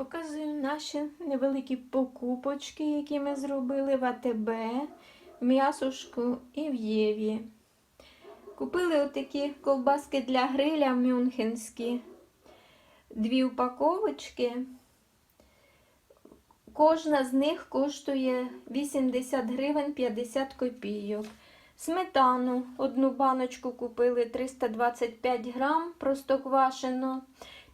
Показую наші невеликі покупочки, які ми зробили в АТБ, в м'ясушку і в Єві. Купили отакі ковбаски для гриля мюнхенські. Дві упаковочки. Кожна з них коштує 80 гривень 50 копійок. Сметану одну баночку купили 325 грам простоквашино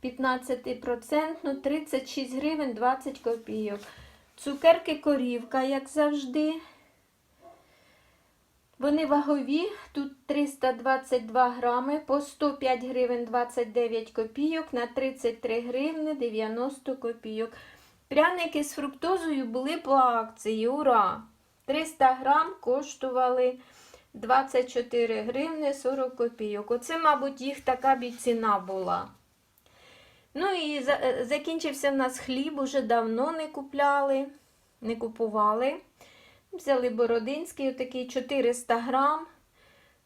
15% 36 гривень 20 копійок. Цукерки корівка, як завжди. Вони вагові, тут 322 грами по 105 гривень 29 копійок на 33 гривни 90 копійок. Пряники з фруктозою були по акції. Ура! 300 грам коштували 24 гривни 40 копійок. Оце, мабуть, їх така б ціна була. Ну і е, закінчився в нас хліб, уже давно не купляли, не купували. Взяли бородинський, отакий 400 грам,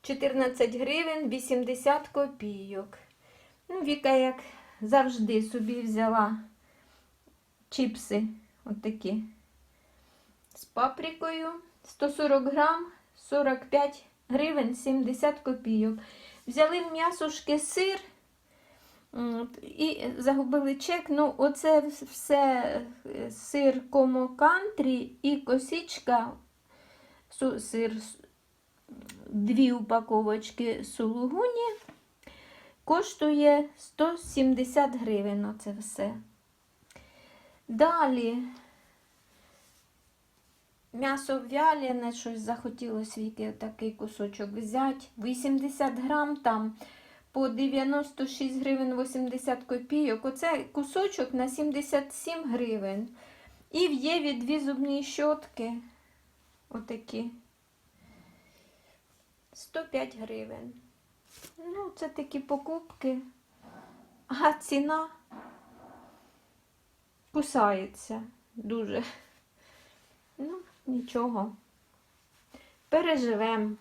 14 гривень 80 копійок. Ну, Віка, як завжди, собі взяла чіпси отакі з паприкою. 140 грам, 45 гривень 70 копійок. Взяли в м'ясушки сир. І загубили чек. Ну, оце все е, сир Комо Кантрі і косичка, сир, дві упаковочки сулугуні. Коштує 170 гривень. Оце все. Далі м'ясо вялене, щось захотілося Віки такий кусочок взяти. 80 грам там по 96 гривень 80 копійок. Оце кусочок на 77 гривень. І в Єві дві зубні щотки. Отакі. 105 гривень. Ну, це такі покупки. А ціна кусається дуже. Ну, нічого. Переживемо.